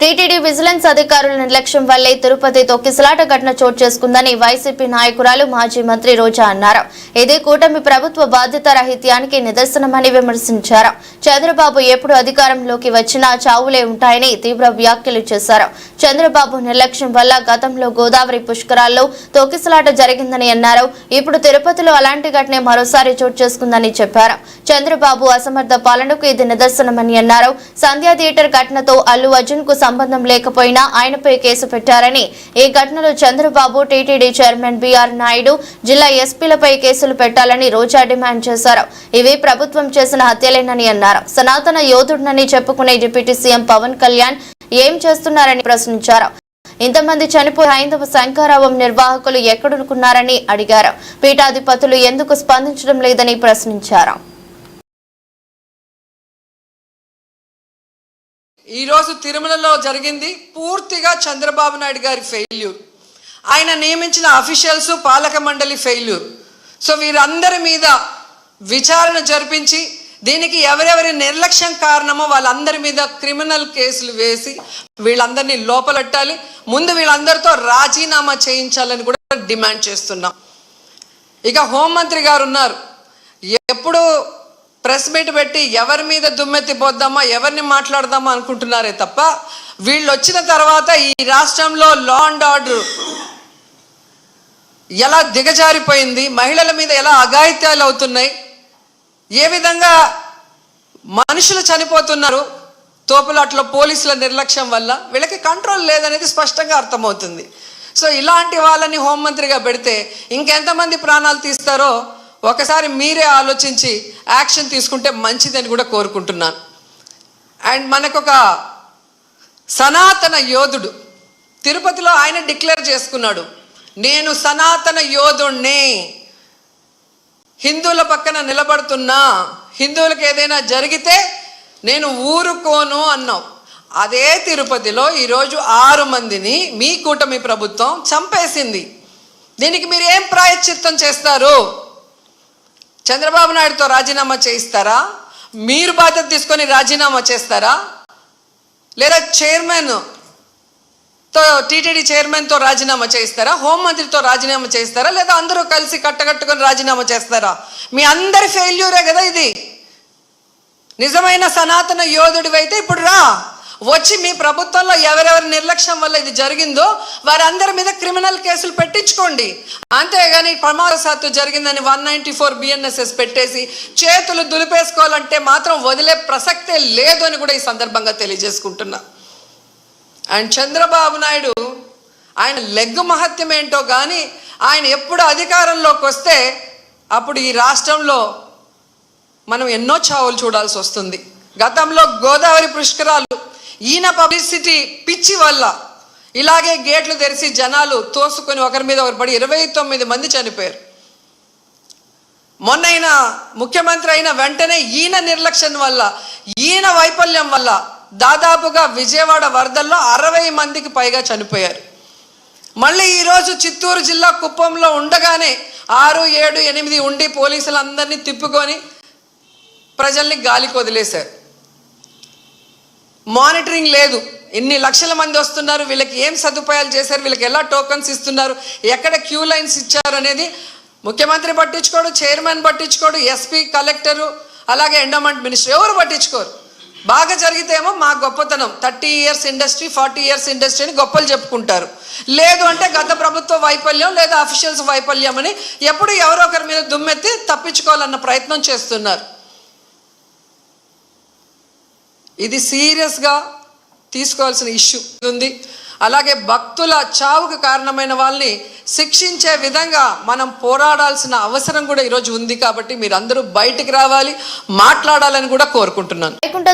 TTD vigilance అధికారుల నిర్లక్ష్యం వల్లే తిరుపతి తొక్కిసలాట ఘటన చోటు చేసుకుందని వైసీపీ నాయకురాలు మాజీ మంత్రి రోజా అన్నారు. ఇది కూటమి ప్రభుత్వ బాధ్యత రాహిత్యానికి నిదర్శనమని విమర్శించారు. చంద్రబాబు ఎప్పుడు అధికారంలోకి వచ్చినా చావులే ఉంటాయని తీవ్ర వ్యాఖ్యలు చేశారు. చంద్రబాబు నిర్లక్ష్యం వల్ల గతంలో గోదావరి పుష్కరాల్లో తొక్కిసలాట జరిగిందని అన్నారు. ఇప్పుడు తిరుపతిలో అలాంటి ఘటనే మరోసారి చోటు చేసుకుందని చెప్పారు. చంద్రబాబు అసమర్థ పాలనకు ఇది నిదర్శనమని అన్నారు. సంధ్యా థియేటర్ ఘటనతో అల్లు అర్జున్కు సంబంధం లేకపోయినా ఆయనపై కేసు పెట్టారని ఈ ఘటనలో Chandrababu TTD chairman B R Naidu జిల్లా ఎస్పీలపై కేసులు పెట్టాలని రోజా డిమాండ్ చేశారు. ఇవి ప్రభుత్వం చేసిన హత్యలేనని అన్నారు. సనాతన యోధుడినని చెప్పుకునే డిప్యూటీ సీఎం పవన్ కళ్యాణ్ ఏం చేస్తున్నారని ప్రశ్నించారు. ఇంతమంది చనిపోయి హైందవ శంఖారావం నిర్వాహకులు ఎక్కడున్నారని అడిగారు. పీఠాధిపతులు ఎందుకు స్పందించడం లేదని ప్రశ్నించారు. ఈరోజు తిరుమలలో జరిగింది పూర్తిగా చంద్రబాబు నాయుడు గారి ఫెయిల్యూర్ ఆయన నియమించిన అఫీషియల్స్ పాలక మండలి ఫెయిల్యూర్ సో వీరందరి మీద విచారణ జరిపించి దీనికి ఎవరెవరి నిర్లక్ష్యం కారణమో వాళ్ళందరి మీద క్రిమినల్ కేసులు వేసి వీళ్ళందరినీ లోపలెట్టాలి. ముందు వీళ్ళందరితో రాజీనామా చేయించాలని కూడా డిమాండ్ చేస్తున్నాం. ఇక హోంమంత్రి గారు ఉన్నారు. ఎప్పుడు ప్రెస్ మీట్ పెట్టి ఎవరి మీద దుమ్మెత్తి పోద్దామా ఎవరిని మాట్లాడదామా అనుకుంటున్నారే తప్ప వీళ్ళు వచ్చిన తర్వాత ఈ రాష్ట్రంలో లా అండ్ ఆర్డర్ ఎలా దిగజారిపోయింది మహిళల మీద ఎలా అఘాయిత్యాలు అవుతున్నాయి ఏ విధంగా మనుషులు చనిపోతున్నారు తోపులాట్లో పోలీసుల నిర్లక్ష్యం వల్ల వీళ్ళకి కంట్రోల్ లేదనేది స్పష్టంగా అర్థమవుతుంది. సో ఇలాంటి వాళ్ళని హోంమంత్రిగా పెడితే ఇంకెంతమంది ప్రాణాలు తీస్తారో ఒకసారి మీరే ఆలోచించి యాక్షన్ తీసుకుంటే మంచిదని కూడా కోరుకుంటున్నాను. అండ్ మనకొక సనాతన యోధుడు తిరుపతిలో ఆయన డిక్లేర్ చేసుకున్నాడు నేను సనాతన యోధుణ్ణి హిందువుల పక్కన నిలబడుతున్నా హిందువులకు ఏదైనా జరిగితే నేను ఊరుకోను అన్నావు. అదే తిరుపతిలో ఈరోజు ఆరు మందిని మీ కూటమి ప్రభుత్వం చంపేసింది. దీనికి మీరు ఏం ప్రాయశ్చిత్తం చేస్తారు? చంద్రబాబు నాయుడుతో రాజీనామా చేయిస్తారా? మీరు బాధ్యత తీసుకొని రాజీనామా చేస్తారా? లేదా చైర్మన్తో టీటీడీ చైర్మన్తో రాజీనామా చేయిస్తారా? హోంమంత్రితో రాజీనామా చేయిస్తారా? లేదా అందరూ కలిసి కట్టకట్టుకొని రాజీనామా చేస్తారా? మీ అందరి ఫెయిల్యూరే కదా ఇది. నిజమైన సనాతన యోధుడివైతే ఇప్పుడు రా. వచ్చి మీ ప్రభుత్వంలో ఎవరెవరి నిర్లక్ష్యం వల్ల ఇది జరిగిందో వారందరి మీద క్రిమినల్ కేసులు పెట్టించుకోండి. అంతేగాని ప్రమాదశాత్తు జరిగిందని వన్ నైంటీ ఫోర్ బిఎన్ఎస్ఎస్ పెట్టేసి చేతులు దులిపేసుకోవాలంటే మాత్రం వదిలే ప్రసక్తే లేదు అని కూడా ఈ సందర్భంగా తెలియజేసుకుంటున్నా. అండ్ చంద్రబాబు నాయుడు ఆయన లెగ్గు మహత్యం ఏంటో కానీ ఆయన ఎప్పుడు అధికారంలోకి వస్తే అప్పుడు ఈ రాష్ట్రంలో మనం ఎన్నో చావులు చూడాల్సి వస్తుంది. గతంలో గోదావరి పుష్కరాలు ఈయన పబ్లిసిటీ పిచ్చి వల్ల. ఇలాగే గేట్లు తెరిచి జనాలు తోసుకొని ఒకరి మీద ఒకరు పడి ఇరవై తొమ్మిది మంది చనిపోయారు. మొన్నైన ముఖ్యమంత్రి అయిన వెంటనే ఈయన నిర్లక్ష్యం వల్ల ఈయన వైఫల్యం వల్ల దాదాపుగా విజయవాడ వరదల్లో అరవై మందికి పైగా చనిపోయారు. మళ్ళీ ఈరోజు చిత్తూరు జిల్లా కుప్పంలో ఉండగానే ఆరు ఏడు ఎనిమిది ఉండి పోలీసులందరినీ తిప్పుకొని ప్రజల్ని గాలికి వదిలేశారు. మానిటరింగ్ లేదు. ఎన్ని లక్షల మంది వస్తున్నారు వీళ్ళకి ఏం సదుపాయాలు చేశారు వీళ్ళకి ఎలా టోకన్స్ ఇస్తున్నారు ఎక్కడ క్యూ లైన్స్ ఇచ్చారు అనేది ముఖ్యమంత్రి పట్టించుకోడు చైర్మన్ పట్టించుకోడు ఎస్పీ కలెక్టరు అలాగే ఎండోమెంట్ మినిస్టర్ ఎవరు పట్టించుకోరు. బాగా జరిగితేమో మా గొప్పతనం. Thirty years industry forty years industry అని గొప్పలు చెప్పుకుంటారు. లేదు అంటే గత ప్రభుత్వ వైఫల్యం లేదా అఫీషియల్స్ వైఫల్యం అని ఎప్పుడు ఎవరో ఒకరి మీద దుమ్మెత్తి తప్పించుకోవాలన్న ప్రయత్నం చేస్తున్నారు. ఇది సీరియస్గా తీసుకోవాల్సిన ఇష్యూ ఉంది. అలాగే భక్తుల చావుకు కారణమైన వాళ్ళని శిక్షించే విధంగా మనం పోరాడాల్సిన అవసరం కూడా ఈరోజు ఉంది కాబట్టి మీరందరూ బయటికి రావాలి మాట్లాడాలని కూడా కోరుకుంటున్నాను. వైకుంఠ